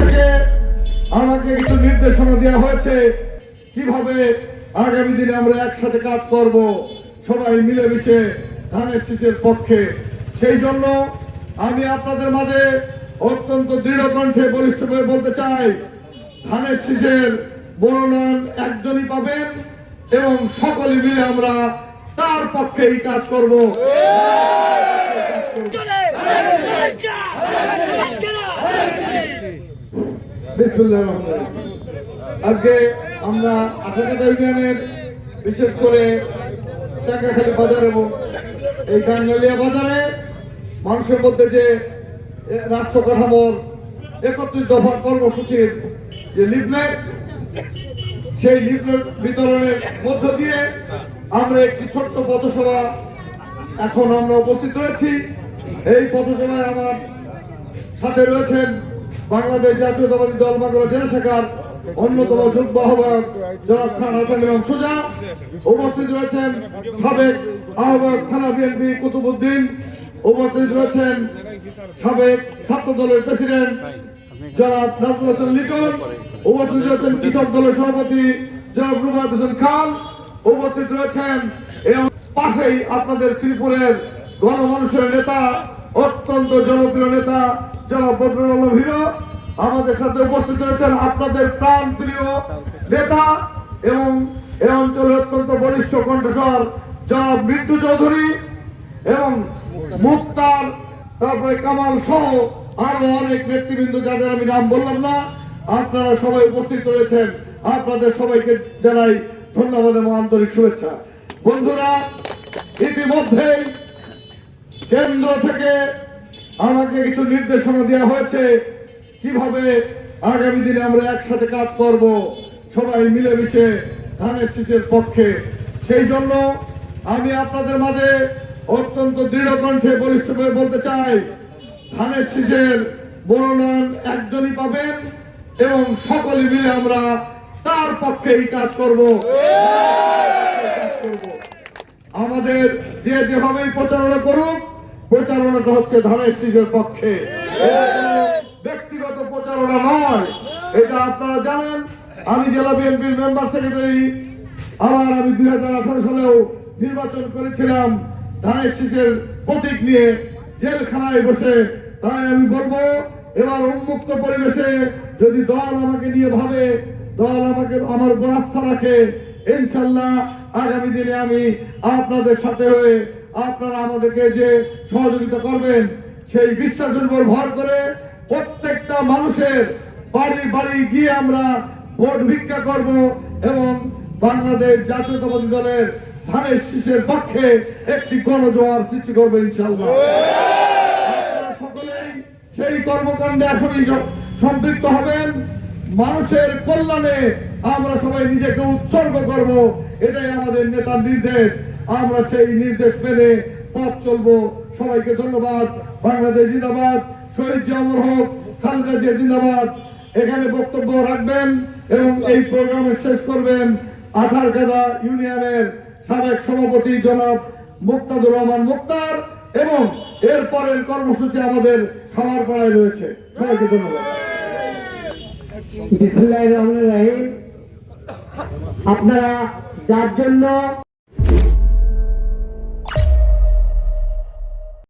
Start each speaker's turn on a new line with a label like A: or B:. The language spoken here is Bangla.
A: থেকে আমাকে কিছু নির্দেশনা দেওয়া হয়েছে। কীভাবে আগামী দিনে আমরা একসাথে কাজ করব, সবাই মিলেমিশে ধানের শীষের পক্ষে। সেই জন্য আমি আপনাদের মাঝে অত্যন্ত দৃঢ় কণ্ঠে বলিষ্ঠভাবে বলতে চাই, ধানের শীষের মনোনয়ন একজনই পাবেন এবং সকলে মিলে আমরা তার পক্ষে এই কাজ করব। আজকে আমরা আঠারোটা ইউনিয়নের বিশেষ করে টাকাখালী বাজার এবং এই গাঙ্গালিয়া বাজারে মানুষের মধ্যে যে রাষ্ট্র কাঠামোর একত্রিশ দফা কর্মসূচির যে লিফলেট, সেই লিফলেট বিতরণের মধ্য দিয়ে আমরা একটি ছোট্ট পথসভা এখন আমরা উপস্থিত রয়েছি। এই পথসভায় আমার সাথে রয়েছেন বাংলাদেশ জাতীয়তাবাদী দল বাংলা জেলা শাখার অন্যতম যুগ্ম আহ্বায়ক জনাব খান হাসান সুজা। উপস্থিত রয়েছেন সাবেক আহ্বায়ক থানা বিএনপি কুতুবুদ্দিন উপস্থিত রয়েছেন সাবেক ছাত্র দলের প্রেসিডেন্ট জনাব নাজমুল হাসান লিটন। উপস্থিত রয়েছেন কৃষক দলের সভাপতি জনাব রুবাদ হোসেন খান। উপস্থিত রয়েছেন এবং পাশেই আপনাদের শ্রীপুরের গণমানুষের নেতা, অত্যন্ত জনপ্রিয় নেতা জনাব আমাদের সাথে উপস্থিত রয়েছেন আপনাদের প্রাণ প্রিয় নেতা এবং এ অঞ্চলের অত্যন্ত বরিষ্ঠ কণ্ঠস্বর জনাব মিন্টু চৌধুরী এবং মুক্তার, তারপরে কামাল সহ আরও অনেক নেতৃবৃন্দ যাদের আমি নাম বললাম না, আপনারা সবাই উপস্থিত রয়েছেন। আপনাদের সবাইকে জানাই ধন্যবাদ এবং আন্তরিক শুভেচ্ছা। বন্ধুরা, ইতিমধ্যেই কেন্দ্র থেকে আমাকে কিছু নির্দেশনা দেওয়া হয়েছে। কীভাবে আগামী দিনে আমরা একসাথে কাজ করব সবাই মিলেমিশে ধানের শীষের পক্ষে। সেই জন্য আমি আপনাদের মাঝে অত্যন্ত দৃঢ় কণ্ঠে বলিষ্ঠভাবে বলতে চাই ধানের শীষের মনোনয়ন একজনই পাবেন এবং সকলে মিলে আমরা তার পক্ষে এই কাজ করব। কাজ করব আমাদের যে যেভাবেই প্রচারণা করুক প্রচারণাটা হচ্ছে ধানের শীষের পক্ষে। ব্যক্তিগত প্রচারণা নয়। এটা আপনারা জানেন। আমি জেলা বিএনপির মেম্বার সেক্রেটারি। আমার আমি দুই সালেও নির্বাচন করেছিলাম। ধানের শীষের প্রতীক নিয়ে জেলখানায় বসে। তাই আমি বলব, এবার উন্মুক্ত পরিবেশে যদি দল আমাকে নিয়ে ভাবে, দল আমাকে আমার আস্থা রাখে, ইনশাল্লাহ আগামী দিনে আমি আপনাদের সাথে হয়ে আপনারা আমাদেরকে যে সহযোগিতা করবেন, সেই বিশ্বাসের উপর ভর করে প্রত্যেকটা মানুষের বাড়ি বাড়ি গিয়ে আমরা ভোট ভিক্ষা করব এবং বাংলাদেশ জাতীয়তাবাদী দলের ধানের শীষের পক্ষে একটি গণজোয়ার সৃষ্টি করব ইনশাল্লাহ সকলেই সেই কর্মকাণ্ডে এখনই সম্পৃক্ত হবেন। মানুষের কল্যাণে আমরা সবাই নিজেকে উৎসর্গ করব, এটাই আমাদের নেতার নির্দেশ। আমরা সেই নির্দেশ মেনে পথ চলবো। সবাইকে ধন্যবাদ। বাংলাদেশ জিন্দাবাদ। শহীদ জামর হোক, খালেদা জিয়া জিন্দাবাদ। এখানে বক্তব্য রাখবেন এবং এই প্রোগ্রামে শেষ করবেন আঠার গাদা ইউনিয়নের সাবেক সভাপতি জনাব মুক্তাদুর রহমান মুক্তার এবং এর পরের কর্মসূচি আমাদের খামার পাড়ায় রয়েছে। সবাইকে ধন্যবাদ।
B: আপনারা যার জন্য